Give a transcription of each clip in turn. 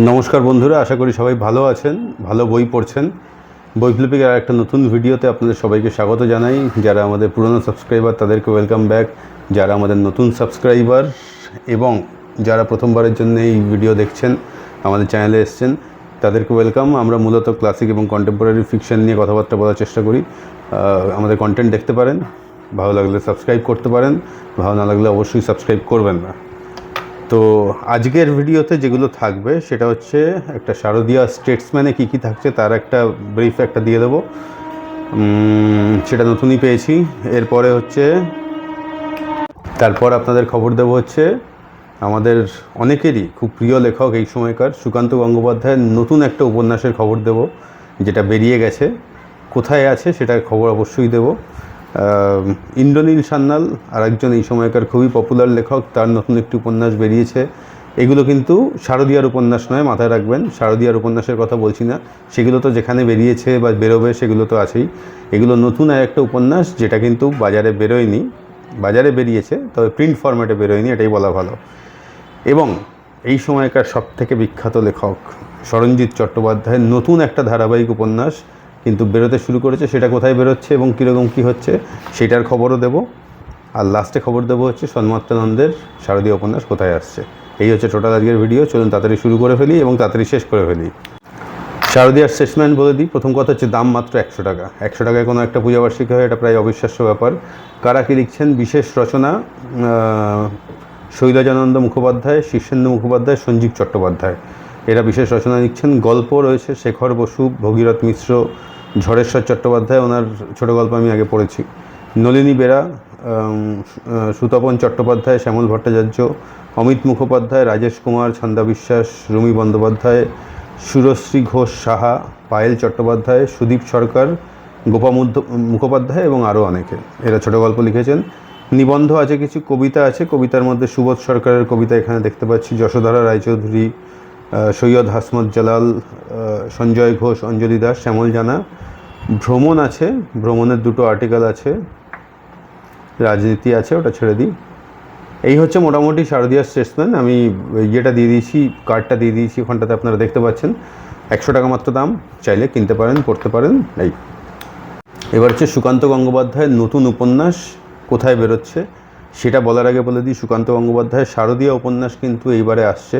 নমস্কার বন্ধুরা, আশা করি সবাই ভালো আছেন, ভালো বই পড়ছেন। বইফ্লিপিকের আর একটা নতুন ভিডিওতে আপনাদের সবাইকে স্বাগত জানাই। যারা আমাদের পুরনো সাবস্ক্রাইবার তাদেরকে ওয়েলকাম ব্যাক যারা আমাদের নতুন সাবস্ক্রাইবার এবং যারা প্রথমবারের জন্য এই ভিডিও দেখছেন, আমাদের চ্যানেলে এসছেন, তাদেরকে ওয়েলকাম আমরা মূলত ক্লাসিক এবং কন্টেম্পোরারি ফিকশন নিয়ে কথাবার্তা বলার চেষ্টা করি। আমাদের কন্টেন্ট দেখতে পারেন, ভালো লাগলে সাবস্ক্রাইব করতে পারেন, ভালো না লাগলে অবশ্যই সাবস্ক্রাইব করবেন না। তো আজকের ভিডিওতে যেগুলো থাকবে, সেটা হচ্ছে একটা শারদীয়া স্টেটসম্যানে কী কী থাকছে, তার একটা ব্রিফ একটা দিয়ে দেবো। সেটা নতুনই পেয়েছি। এরপরে হচ্ছে, তারপর আপনাদের খবর দেবো হচ্ছে, আমাদের অনেকেরই খুব প্রিয় লেখক এই সময়কার সুকান্ত গঙ্গোপাধ্যায়ের নতুন একটা উপন্যাসের খবর দেব, যেটা বেরিয়ে গেছে। কোথায় আছে সেটার খবর অবশ্যই দেব। ইন্দ্রনীল সান্যাল আর একজন এই সময়কার খুবই পপুলার লেখক, তার নতুন একটি উপন্যাস বেরিয়েছে। এগুলো কিন্তু শারদীয়ার উপন্যাস নয়, মাথায় রাখবেন। শারদীয়ার উপন্যাসের কথা বলছি না। সেগুলো তো যেখানে বেরিয়েছে বা বেরোবে, সেগুলো তো আছেই। এগুলো নতুন আর একটা উপন্যাস যেটা কিন্তু বাজারে বেরোয়নি। বাজারে বেরিয়েছে, তবে প্রিন্ট ফরম্যাটে বেরোয়নি, এটাই বলা ভালো। এবং এই সময়কার সব থেকে বিখ্যাত লেখক সরঞ্জিৎ চট্টোপাধ্যায়ের নতুন একটা ধারাবাহিক উপন্যাস কিন্তু বেরোতে শুরু করেছে, সেটা কোথায় বেরোচ্ছে এবং কীরকম কী হচ্ছে, সেটার খবরও দেব। আর লাস্টে খবর দেবো হচ্ছে সন্মাত্রানন্দের শারদীয় উপন্যাস কোথায় আসছে। এই হচ্ছে টোটাল আজকের ভিডিও চলুন তাড়াতাড়ি শুরু করে ফেলি এবং তাড়াতাড়ি শেষ করে ফেলি। শারদীয়ার শেষম্যান বলে দিই, প্রথম কথা হচ্ছে দাম মাত্র একশো টাকা। একশো টাকায় কোনো একটা পূজাবার্ষিকী হয়, এটা প্রায় অবিশ্বাস্য ব্যাপার। কারা কি লিখছেন? বিশেষ রচনা শৈলজানন্দ মুখোপাধ্যায়, শীর্ষেন্দু মুখোপাধ্যায়, সঞ্জীব চট্টোপাধ্যায়। এরা বিশেষ রচনা লিখছেন। গল্প রয়েছে শেখর বসু, ভগীরথ মিশ্র ঝড়েশ্বর চট্টোপাধ্যায়, ওনার ছোট গল্প আমি আগে পড়েছি। নলিনী বেরা সুতপন চট্টোপাধ্যায়, শ্যামল ভট্টাচার্য, অমিত মুখোপাধ্যায়, রাজেশ কুমার, ছন্দা বিশ্বাস, রুমি বন্দ্যোপাধ্যায়, সুরশ্রী ঘোষ সাহা, পায়েল চট্টোপাধ্যায়, সুদীপ সরকার গোপামুদ্ধ মুখোপাধ্যায় এবং আরও অনেকে। এরা ছোট গল্প লিখেছেন। নিবন্ধ আছে কিছু, কবিতা আছে। কবিতার মধ্যে সুবোধ সরকারের কবিতা এখানে দেখতে পাচ্ছি। যশোধরা রায়চৌধুরী সৈয়দ হাসমত জালাল সঞ্জয় ঘোষ, অঞ্জলি দাস, শ্যামল জানা। ভ্রমণ আছে, ভ্রমণের দুটো আর্টিকেল আছে, রাজনীতি আছে, ওটা ছেড়ে দিই। এই হচ্ছে মোটামুটি শারদীয়া স্টেটসম্যান আমি ইয়েটা দিয়ে দিয়েছি কার্ডটা দিয়ে দিয়েছি, ওখানটাতে আপনারা দেখতে পাচ্ছেন। একশো টাকা মাত্র দাম, চাইলে কিনতে পারেন, পড়তে পারেন। এই। এবার হচ্ছে সুকান্ত গঙ্গোপাধ্যায়ের নতুন উপন্যাস কোথায় বেরোচ্ছে? সেটা বলার আগে বলে দিই, সুকান্ত গঙ্গোপাধ্যায়ের শারদীয় উপন্যাস কিন্তু এইবারে আসছে।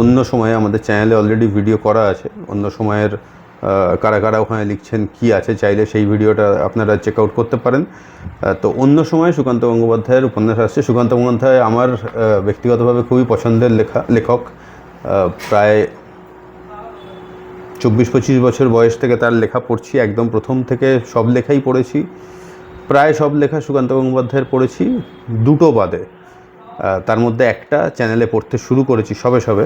অন্য সময়ে আমাদের চ্যানেলে অলরেডি ভিডিও করা আছে। অন্য সময়ের কারা কারা ওখানে লিখছেন, কি আছে চাইলে সেই ভিডিওটা আপনারা চেক আউট করতে পারেন। তো অন্য সময় সুকান্ত গঙ্গোপাধ্যায়ের উপন্যাস আসছে। সুকান্ত গঙ্গোপাধ্যায় আমার ব্যক্তিগতভাবে খুবই পছন্দের লেখা, লেখক। প্রায় চব্বিশ পঁচিশ বছর বয়স থেকে তার লেখা পড়ছি। একদম প্রথম থেকে সব লেখাই পড়েছি। প্রায় সব লেখা সুকান্ত গঙ্গোপাধ্যায়ের পড়েছি, দুটো বাদে। তার মধ্যে একটা চ্যানেলে পড়তে শুরু করেছি সবে সবে,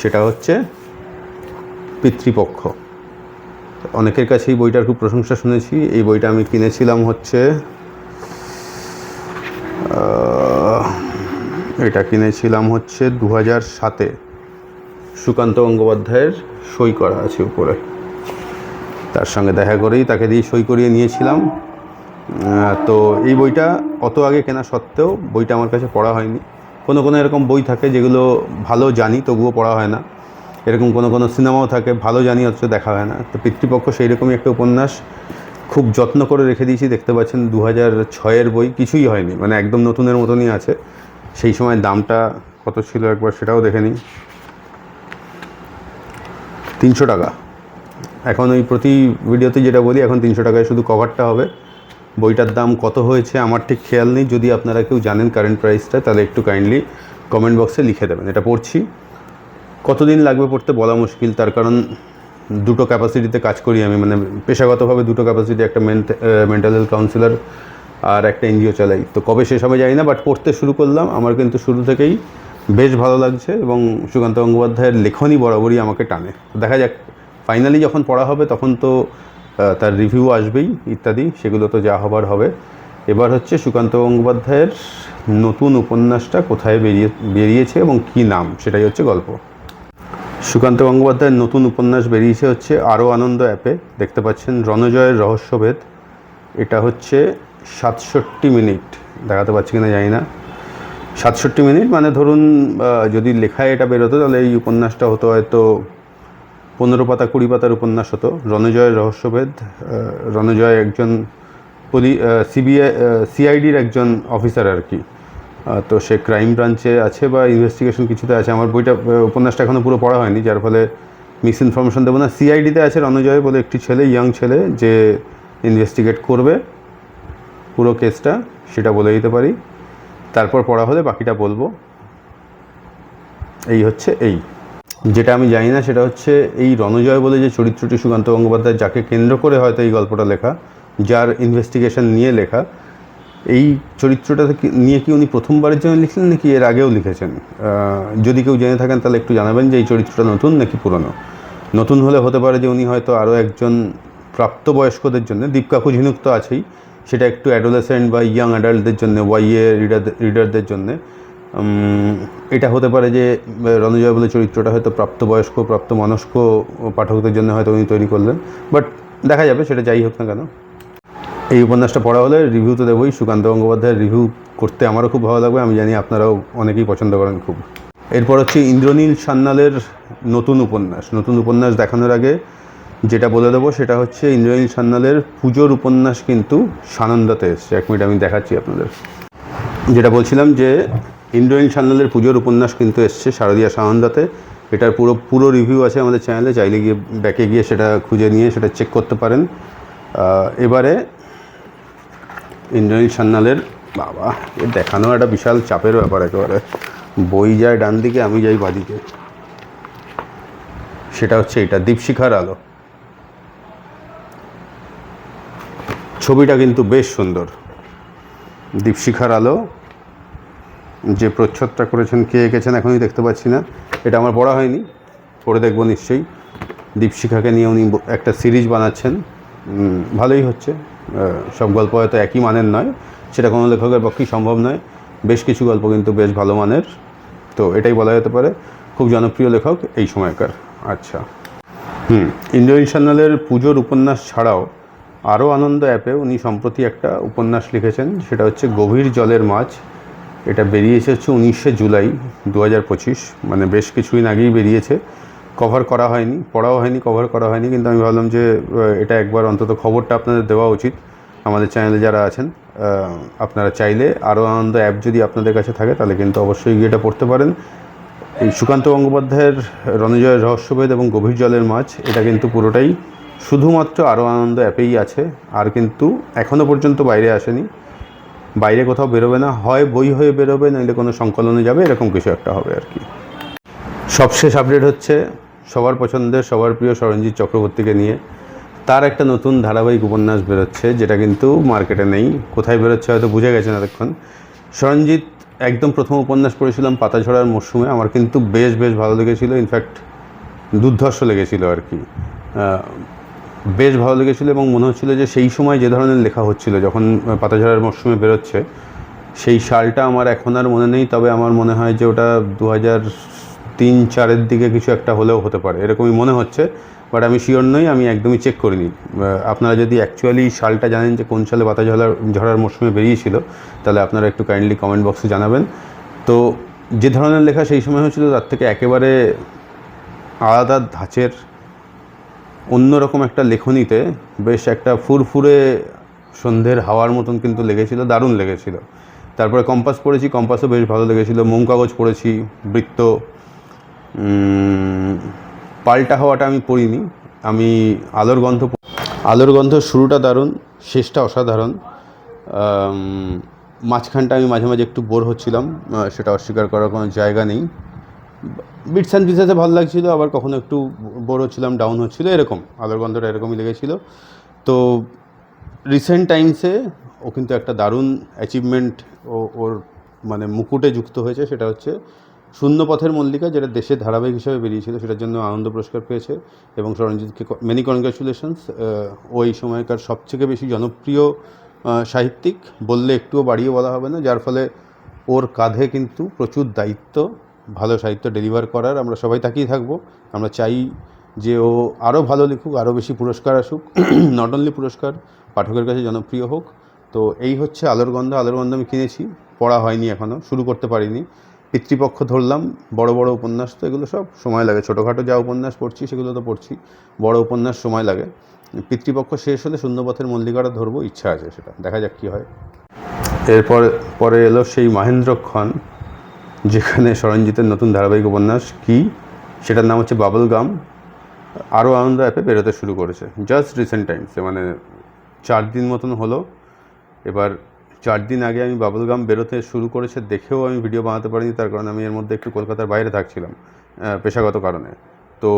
সেটা হচ্ছে পিতৃপক্ষ। অনেকের কাছে এই বইটার খুব প্রশংসা শুনেছি, এই বইটা আমি কিনেছিলাম হচ্ছে এটা কিনেছিলাম হচ্ছে দু হাজার সাতে। সুকান্ত গঙ্গোপাধ্যায়ের সই করা আছে উপরে। তার সঙ্গে দেখা করেই তাকে দিয়ে সই করিয়ে নিয়েছিলাম। তো এই বইটা অত আগে কেনা সত্ত্বেও বইটা আমার কাছে পড়া হয়নি। কোনো কোনো এরকম বই থাকে যেগুলো ভালো জানি, তবুও পড়া হয় না। এরকম কোনো কোনো সিনেমাও থাকে, ভালো জানি অথচ দেখা হয় না। তো পিতৃপক্ষ সেই রকমই একটা উপন্যাস খুব যত্ন করে রেখে দিয়েছি, দেখতে পাচ্ছেন দু হাজার ছয়ের বই, কিছুই হয়নি। মানে একদম নতুনের মতনই আছে। সেই সময় দামটা কত ছিল একবার সেটাও দেখে নিই। তিনশো টাকা। এখন ওই প্রতি ভিডিওতে যেটা বলি, এখন তিনশো টাকায় শুধু কভারটা হবে। বইটার দাম কত হয়েছে আমার ঠিক খেয়াল নেই। যদি আপনারা কেউ জানেন কারেন্ট প্রাইসটা তাহলে একটু কাইন্ডলি কমেন্ট বক্সে লিখে দেবেন। এটা পড়ছি। কতদিন লাগবে পড়তে বলা মুশকিল। তার কারণ দুটো ক্যাপাসিটিতে কাজ করি আমি। মানে পেশাগতভাবে দুটো ক্যাপাসিটি একটা মেন্টাল হেলথ কাউন্সিলর আর একটা এনজিও চালাই। তো কবে শেষ হবে জানি না বাট পড়তে শুরু করলাম। আমার কিন্তু শুরু থেকেই বেশ ভালো লাগছে এবং সুকান্ত গঙ্গোপাধ্যায়ের লেখনই বরাবরই আমাকে টানে। দেখা যাক। ফাইনালি যখন পড়া হবে, তখন তো তার রিভিউ আসবেই ইত্যাদি, সেগুলো তো যা হবার হবে। এবার হচ্ছে সুকান্ত গঙ্গোপাধ্যায়ের নতুন উপন্যাসটা কোথায় বেরিয়ে, বেরিয়েছে এবং কী নাম, সেটাই হচ্ছে গল্প। সুকান্ত গঙ্গোপাধ্যায়ের নতুন উপন্যাস বেরিয়েছে হচ্ছে আরও আনন্দ অ্যাপে দেখতে পাচ্ছেন রণজয়ের রহস্যভেদ এটা হচ্ছে সাতষট্টি মিনিট। দেখাতে পাচ্ছি কিনা জানি না। সাতষট্টি মিনিট মানে ধরুন যদি লেখায় এটা বেরোতো, তাহলে এই উপন্যাসটা হতো হয়তো পনেরো পাতা, কুড়ি পাতার উপন্যাস হতো। রণজয়ের রহস্যভেদ রণজয় একজন পুলি সিবিআই সিআইডির একজন অফিসার আর কি। তো সে ক্রাইম ব্রাঞ্চে আছে বা ইনভেস্টিগেশন কিছুতে আছে। আমার বইটা উপন্যাসটা এখনও পুরো পড়া হয়নি, যার ফলে মিস ইনফরমেশন দেবো না। সিআইডিতে আছে রণজয় বলে একটি ছেলে, ইয়াং ছেলে, যে ইনভেস্টিগেট করবে পুরো কেসটা, সেটা বলে দিতে পারি। তারপর পড়া হলে বাকিটা বলব। এই হচ্ছে এই। যেটা আমি জানি না, সেটা হচ্ছে এই রণজয় বলে যে চরিত্রটি সুকান্ত গঙ্গোপাধ্যায়, যাকে কেন্দ্র করে হয়তো এই গল্পটা লেখা, যার ইনভেস্টিগেশন নিয়ে লেখা, এই চরিত্রটা নিয়ে কি উনি প্রথমবারের জন্য লিখলেন, নাকি এর আগেও লিখেছেন? যদি কেউ জেনে থাকেন, তাহলে একটু জানাবেন যে এই চরিত্রটা নতুন নাকি পুরনো? নতুন হলে হতে পারে যে উনি হয়তো আরও একজন প্রাপ্তবয়স্কদের জন্য, দীপকাকু ঝিনুক তো আছেই, সেটা একটু অ্যাডোলেসেন্ট বা ইয়াং অ্যাডাল্টদের জন্য ওয়াইএ রিডার রিডারদের জন্যে। এটা হতে পারে যে রণজয় বলে চরিত্রটা হয়তো প্রাপ্তবয়স্ক প্রাপ্ত প্রাপ্তমনস্ক পাঠকদের জন্য হয়তো উনি তৈরি করলেন। বাট দেখা যাবে, সেটা যাই হোক না কেন। এই উপন্যাসটা পড়া হলে রিভিউ তো দেবই। সুকান্ত গঙ্গোপাধ্যায়ের রিভিউ করতে আমারও খুব ভালো লাগবে। আমি জানি আপনারাও অনেকেই পছন্দ করেন খুব। এরপর হচ্ছে ইন্দ্রনীল সান্যালের নতুন উপন্যাস। নতুন উপন্যাস দেখানোর আগে যেটা বলে দেবো, সেটা হচ্ছে ইন্দ্রনীল সান্যালের পুজোর উপন্যাস কিন্তু সানন্দাতে এসছে। এক মিনিট আমি দেখাচ্ছি আপনাদের। যেটা বলছিলাম যে ইন্দ্রনীল সান্যালের পুজোর উপন্যাস কিন্তু এসছে শারদীয়া সানন্দাতে। এটার পুরো পুরো রিভিউ আছে আমাদের চ্যানেলে চাইলে গিয়ে, ব্যাকে গিয়ে সেটা খুঁজে নিয়ে সেটা চেক করতে পারেন। এবারে ইন্দ্রনীল সান্যালের, বাবা, এ দেখানো একটা বিশাল চাপের ব্যাপার একেবারে। বই যায় ডান দিকে, আমি যাই বাদিকে সেটা হচ্ছে এটা, দীপশিখার আলো। ছবিটা কিন্তু বেশ সুন্দর। দীপশিখার আলো। যে প্রচ্ছদটা করেছেন, কে এঁকেছেন এখনই দেখতে পাচ্ছি না। এটা আমার পড়া হয়নি, পড়ে দেখব নিশ্চয়ই। দীপশিখাকে নিয়ে উনি একটা সিরিজ বানাচ্ছেন। ভালোই হচ্ছে। সব গল্প হয়তো একই মানের নয়, সেটা কোনো লেখকের পক্ষেই সম্ভব নয়। বেশ কিছু গল্প কিন্তু বেশ ভালো মানের। তো এটাই বলা যেতে পারে, খুব জনপ্রিয় লেখক এই সময়কার। আচ্ছা। হুম, ইন্দ্রনীল সান্যালের পুজোর উপন্যাস ছাড়াও আরও আনন্দ অ্যাপে উনি সম্প্রতি একটা উপন্যাস লিখেছেন, সেটা হচ্ছে গভীর জলের মাছ। এটা বেরিয়েছে হচ্ছে উনিশে জুলাই দু হাজার পঁচিশ। মানে বেশ কিছুদিন আগেই বেরিয়েছে। কভার করা হয়নি, পড়াও হয়নি, কভার করা হয়নি, কিন্তু আমি ভাবলাম যে এটা একবার অন্তত খবরটা আপনাদের দেওয়া উচিত। আমাদের চ্যানেলে যারা আছেন আপনারা চাইলে আরও আনন্দ অ্যাপ যদি আপনাদের কাছে থাকে, তাহলে কিন্তু অবশ্যই গিয়ে এটা পড়তে পারেন। এই সুকান্ত গঙ্গোপাধ্যায়ের রণজয়ের রহস্যভেদ এবং গভীর জলের মাছ, এটা কিন্তু পুরোটাই শুধুমাত্র আরও আনন্দ অ্যাপেই আছে। আর কিন্তু এখনও পর্যন্ত বাইরে আসেনি। বাইরে কোথাও বেরোবে না, হয় বই হয়ে বেরোবে, নইলে কোনো সংকলনে যাবে, এরকম কিছু একটা হবে আর কি। সবশেষ আপডেট হচ্ছে সবার পছন্দের, সবার প্রিয় সরঞ্জিৎ চক্রবর্তীকে নিয়ে। তার একটা নতুন ধারাবাহিক উপন্যাস বেরোচ্ছে, যেটা কিন্তু মার্কেটে নেই। কোথায় বেরোচ্ছে হয়তো বুঝে গেছেন এতক্ষণ। সরঞ্জিৎ একদম প্রথম উপন্যাস পড়েছিলাম পাতাঝরার মরশুমে, আমার কিন্তু বেশ বেশ ভালো লেগেছিলো। ইনফ্যাক্ট দুর্ধর্ষ লেগেছিলো আর কি। বেশ ভালো লেগেছিলো এবং মনে হচ্ছিল যে সেই সময় যে ধরনের লেখা হচ্ছিল, যখন পাতাঝরার মরশুমে বেরোচ্ছে, সেই সালটা আমার এখন আর মনে নেই, তবে আমার মনে হয় যে ওটা দু হাজার তিন চারের দিকে কিছু একটা হলেও হতে পারে। এরকমই মনে হচ্ছে, বাট আমি শিওর নই, আমি একদমই চেক করিনি। আপনারা যদি অ্যাকচুয়ালি সালটা জানেন যে কোন সালে পাতা ঝরার ঝরার মরশুমে বেরিয়েছিল, তাহলে আপনারা একটু কাইন্ডলি কমেন্ট বক্সে জানাবেন। তো যে ধরনের লেখা সেই সময় হয়েছিল, তার থেকে একেবারে আলাদা ধাঁচের অন্যরকম একটা লেখনীতে বেশ একটা ফুরফুরে সন্ধ্যের হাওয়ার মতন কিন্তু লেগেছিল, দারুণ লেগেছিল। তারপরে কম্পাস পড়েছি, কম্পাসও বেশ ভালো লেগেছিল মোম কাগজ পড়েছি, বৃত্ত। পাল্টা হওয়াটা আমি পড়িনি, আমি আলোর গন্ধ আলোর গন্ধ শুরুটা দারুণ, শেষটা অসাধারণ। মাঝখানটা আমি মাঝে মাঝে একটু বোর হচ্ছিলাম সেটা অস্বীকার করার কোনো জায়গা নেই। বিটস অ্যান্ড পিসেসে ভালো লাগছিল, আবার কখনো একটু বড় হচ্ছিলাম ডাউন হচ্ছিল, এরকম, আলোর গন্ধটা এরকমই লেগেছিল। তো রিসেন্ট টাইমসে ও কিন্তু একটা দারুণ অ্যাচিভমেন্ট ও, ওর মানে মুকুটে যুক্ত হয়েছে, সেটা হচ্ছে শূন্য পথের মল্লিকা, যেটা দেশের ধারাবাহিক হিসাবে বেরিয়েছিল, সেটার জন্য আনন্দ পুরস্কার পেয়েছে। এবং সরঞ্জিৎকে মেনি কনগ্রাচুলেশনস ওই সময়কার সবথেকে বেশি জনপ্রিয় সাহিত্যিক, বললে একটুও বাড়িয়ে বলা হবে না, যার ফলে ওর কাঁধে কিন্তু প্রচুর দায়িত্ব ভালো সাহিত্য ডেলিভার করার, আমরা সবাই তাকিয়ে থাকব। আমরা চাই যে ও আরও ভালো লিখুক আরও বেশি পুরস্কার আসুক। নট অনলি পুরস্কার, পাঠকের কাছে জনপ্রিয় হোক। তো এই হচ্ছে আলোর গন্ধ আলোর গন্ধ আমি কিনেছি, পড়া হয়নি এখনও শুরু করতে পারিনি। পিতৃপক্ষ ধরলাম, বড় বড় উপন্যাস তো এগুলো সব সময় লাগে। ছোটোখাটো যা উপন্যাস পড়ছি সেগুলো তো পড়ছি, বড় উপন্যাস সময় লাগে। পিতৃপক্ষ শেষ হলে শূন্যপথের মল্লিকাটা ধরবো, ইচ্ছা আছে সেটা। দেখা যাক কী হয়। এরপর, পরে এলো সেই মহেন্দ্রক্ষণ। যেখানে সরঞ্জিতের নতুন ধারাবাহিক উপন্যাস কি? সেটার নাম হচ্ছে বাবল গাম আরও আনন্দ অ্যাপে বেরোতে শুরু করেছে। জাস্ট রিসেন্ট টাইমসে মানে চার দিন মতন হলো। এবার চার দিন আগে আমি বাবল গাম বেরোতে শুরু করেছে দেখেও আমি ভিডিও বানাতে পারিনি, তার কারণে আমি এর মধ্যে একটু কলকাতার বাইরে থাকছিলাম পেশাগত কারণে। তো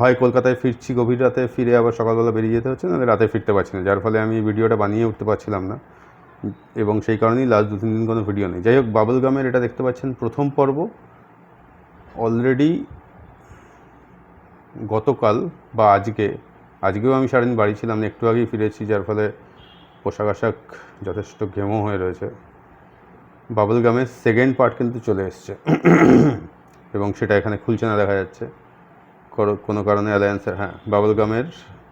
হয় কলকাতায় ফিরছি গভীর রাতে, ফিরে আবার সকালবেলা বেরিয়ে যেতে হচ্ছে না রাতে ফিরতে পারছি না, যার ফলে আমি ভিডিওটা বানিয়ে উঠতে পারছিলাম না। এবং সেই কারণেই লাস্ট দু তিন দিন কোনো ভিডিও নেই। যাই হোক বাবল গামের এটা দেখতে পাচ্ছেন প্রথম পর্ব। অলরেডি গতকাল বা আজকে, আজকেও আমি সারাদিন বাড়ি ছিলাম না একটু আগেই ফিরেছি, যার ফলে পোশাক আশাক যথেষ্ট ঘেমো হয়ে রয়েছে। বাবল গামের সেকেন্ড পার্ট কিন্তু চলে এসছে। এবং সেটা এখানে খুলছে না দেখা যাচ্ছে। কোনো কারণে অ্যালায়েন্সের হ্যাঁ বাবল গামের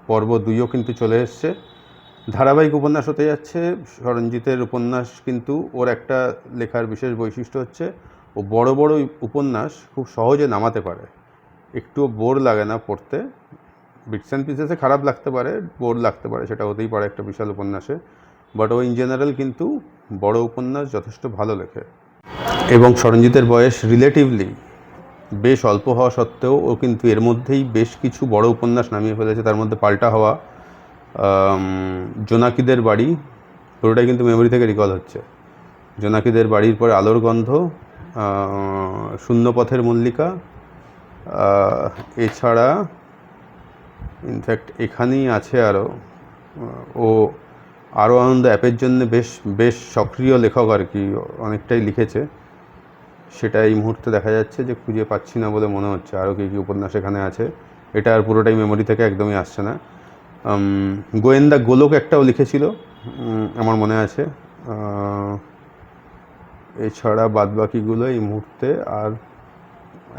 পর্ব দুইও কিন্তু চলে এসছে। ধারাবাহিক উপন্যাস হতে যাচ্ছে। সরঞ্জিতের উপন্যাস কিন্তু ওর একটা লেখার বিশেষ বৈশিষ্ট্য হচ্ছে, ও বড় বড় উপন্যাস খুব সহজে নামাতে পারে। একটুও বোর লাগে না পড়তে। বিটস অ্যান্ড পিসেসে খারাপ লাগতে পারে, বোর লাগতে পারে, সেটা হতেই পারে একটা বিশাল উপন্যাসে। বাট ও ইন জেনারেল কিন্তু বড় উপন্যাস যথেষ্ট ভালো লেখে। এবং সরঞ্জিতের বয়স রিলেটিভলি বেশ অল্প হওয়া সত্ত্বেও ও কিন্তু এর মধ্যেই বেশ কিছু বড় উপন্যাস নামিয়ে ফেলেছে। তার মধ্যে পাল্টা হওয়া জোনাকিদের বাড়ি, পুরোটাই কিন্তু মেমোরি থেকে রিকল হচ্ছে। জোনাকিদের বাড়ির পরে আলোর গন্ধ শূন্যপথের মল্লিকা এছাড়া ইনফ্যাক্ট এখানেই আছে আরও ও আরও আনন্দ অ্যাপের জন্য বেশ বেশ সক্রিয় লেখক আর কি, অনেকটাই লিখেছে। সেটা এই মুহূর্তে দেখা যাচ্ছে যে খুঁজে পাচ্ছি না বলে মনে হচ্ছে। আরও কী কী উপন্যাস এখানে আছে, এটা আর পুরোটাই মেমোরি থেকে একদমই আসছে না। গোয়েন্দা গোলক একটাও লিখেছিল আমার মনে আছে। এছাড়া বাদবাকিগুলো এই মুহূর্তে আর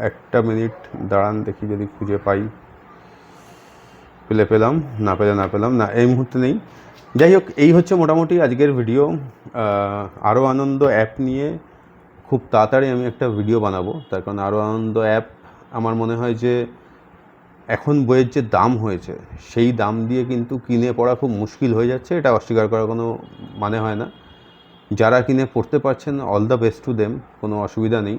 একটা মিনিট দাঁড়ান, দেখি যদি খুঁজে পাই। পেলে পেলাম, না পেলে না পেলাম, না, এই মুহূর্তে নেই। যাই হোক, এই হচ্ছে মোটামুটি আজকের ভিডিও। আরও আনন্দ অ্যাপ নিয়ে খুব তাড়াতাড়ি আমি একটা ভিডিও বানাবো। তার কারণ আরও আনন্দ অ্যাপ, আমার মনে হয় যে এখন বইয়ের যে দাম হয়েছে, সেই দাম দিয়ে কিন্তু কিনে পড়া খুব মুশকিল হয়ে যাচ্ছে, এটা অস্বীকার করার কোনো মানে হয় না। যারা কিনে পড়তে পারছেন all the best to them কোনো অসুবিধা নেই।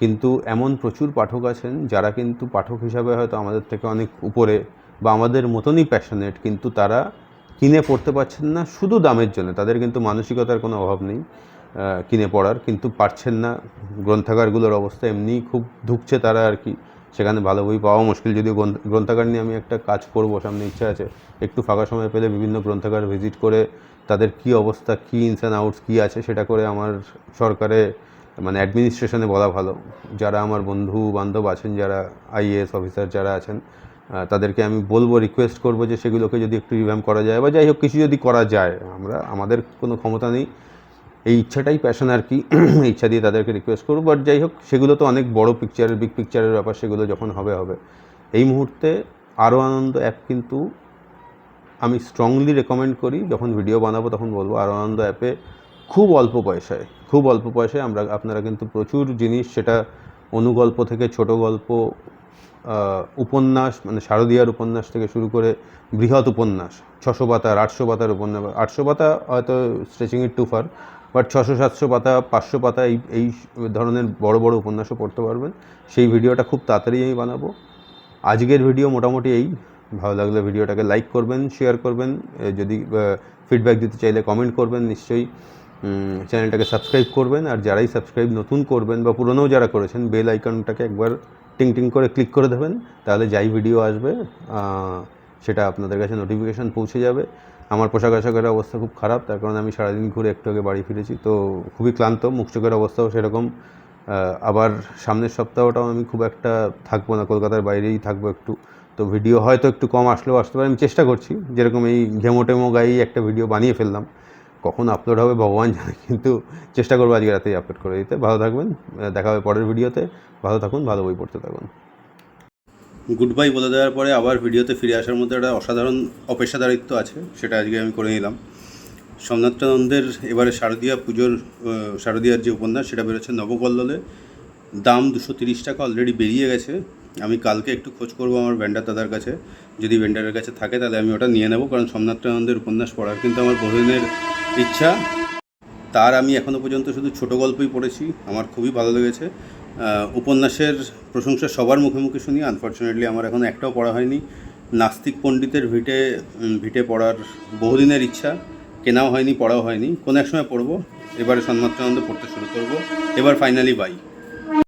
কিন্তু এমন প্রচুর পাঠক আছেন, যারা কিন্তু পাঠক হিসাবে হয়তো আমাদের থেকে অনেক উপরে বা আমাদের মতনই প্যাশনেট কিন্তু তারা কিনে পড়তে পারছেন না শুধু দামের জন্য, তাদের কিন্তু মানসিকতার কোনো অভাব নেই কিনে পড়ার। কিন্তু পারছেন না, গ্রন্থাগারগুলোর অবস্থা এমনিই খুব ধুকছে তারা আর কি। সেখানে ভালো বই পাওয়া মুশকিল। যদিও গ্রন্থাগার নিয়ে আমি একটা কাজ করব, সামনে ইচ্ছা আছে। একটু ফাঁকা সময় পেলে বিভিন্ন গ্রন্থাগার ভিজিট করে তাদের কি অবস্থা, কি ইনস অ্যান্ড আউটস কী আছে সেটা করে আমার সরকারে মানে অ্যাডমিনিস্ট্রেশনে বলা ভালো। যারা আমার বন্ধু বান্ধব আছেন, যারা আইএএস অফিসার যারা আছেন তাদেরকে আমি বলব রিকোয়েস্ট করব যে সেগুলোকে যদি একটু রিভ্যাম করা যায় বা যাই হোক, কিছু যদি করা যায়, আমরা, আমাদের কোনো ক্ষমতা নেই। এই ইচ্ছাটাই প্যাশন আর কি ইচ্ছা দিয়ে তাদেরকে রিকোয়েস্ট করব। বাট যাই হোক, সেগুলো তো অনেক বড় পিকচারের বিগ পিকচারের ব্যাপার, সেগুলো যখন হবে হবে। এই মুহূর্তে আরও আনন্দ অ্যাপ কিন্তু আমি স্ট্রংলি রেকমেন্ড করি। যখন ভিডিও বানাবো, তখন বলব আরও আনন্দ অ্যাপে খুব অল্প পয়সায়, খুব অল্প পয়সায় আমরা, আপনারা কিন্তু প্রচুর জিনিস সেটা অনুগল্প থেকে ছোট গল্প উপন্যাস মানে শারদীয়ার উপন্যাস থেকে শুরু করে বৃহৎ উপন্যাস, ছশো পাতার, আটশো পাতার উপন্যাস, আটশো পাতা হয়তো stretching it too far but ছশো, সাতশো পাতা, পাঁচশো পাতা এই এই ধরনের বড় বড় উপন্যাসও পড়তে পারবেন। সেই ভিডিওটা খুব তাড়াতাড়ি আমি বানাবো। আজকের ভিডিও মোটামুটি এই। ভালো লাগলে ভিডিওটাকে লাইক করবেন, শেয়ার করবেন যদি ফিডব্যাক দিতে চাইলে কমেন্ট করবেন, নিশ্চয়ই চ্যানেলটাকে সাবস্ক্রাইব করবেন। আর যারাই সাবস্ক্রাইব নতুন করবেন বা পুরনোও যারা করেছেন বেল আইকনটাকে একবার টিং টিং করে ক্লিক করে দেবেন। তাহলে যাই ভিডিও আসবে সেটা আপনাদের কাছে নোটিফিকেশান পৌঁছে যাবে। আমার পোশাক আশাকের অবস্থা খুব খারাপ, তার কারণে আমি সারাদিন ঘুরে একটু আগে বাড়ি ফিরেছি। তো খুবই ক্লান্ত, মুখ চোখের অবস্থাও সেরকম। আবার সামনের সপ্তাহটাও আমি খুব একটা থাকব না, কলকাতার বাইরেই থাকব একটু। তো ভিডিও হয়তো একটু কম আসলেও আসতে পারে, আমি চেষ্টা করছি। যেরকম এই ঘেমো টেমো গায়েই একটা ভিডিও বানিয়ে ফেললাম। কখন আপলোড হবে ভগবান জানে, কিন্তু চেষ্টা করব আজকে রাতেই আপলোড করে দিতে। ভালো থাকবেন দেখা হবে পরের ভিডিওতে। ভালো থাকুন, ভালো বই পড়তে থাকুন। গুড বাই বলে দেওয়ার পরে আবার ভিডিওতে ফিরে আসার মধ্যে একটা অসাধারণ অপেশাদারিত্ব আছে, সেটা আজকে আমি করে নিলাম। সোমনাথানন্দের এবারে শারদীয়া পুজোর শারদীয়ার যে উপন্যাস, সেটা বেরোচ্ছে নবকল্লোলে দাম দুশো তিরিশ টাকা অলরেডি বেরিয়ে গেছে। আমি কালকে একটু খোঁজ করব আমার ভেন্ডার দাদার কাছে। যদি ভেন্ডারের কাছে থাকে, তাহলে আমি ওটা নিয়ে নেব, কারণ সোমনাথানন্দের উপন্যাস পড়ার কিন্তু আমার বহুদিনের ইচ্ছা। তার আমি এখনও পর্যন্ত শুধু ছোট গল্পই পড়েছি। আমার খুবই ভালো লেগেছে। উপন্যাসের প্রশংসা সবার মুখে মুখে শুনি। আনফর্চুনেটলি আমার এখন একটাও পড়া হয়নি। নাস্তিক পণ্ডিতের ভিটে ভিটে পড়ার বহুদিনের ইচ্ছা। কেনাও হয়নি, পড়াও হয়নি। কোনো এক সময় পড়ব। এবারে সন্মাত্রানন্দ পড়তে শুরু করব। এবার ফাইনালি বাই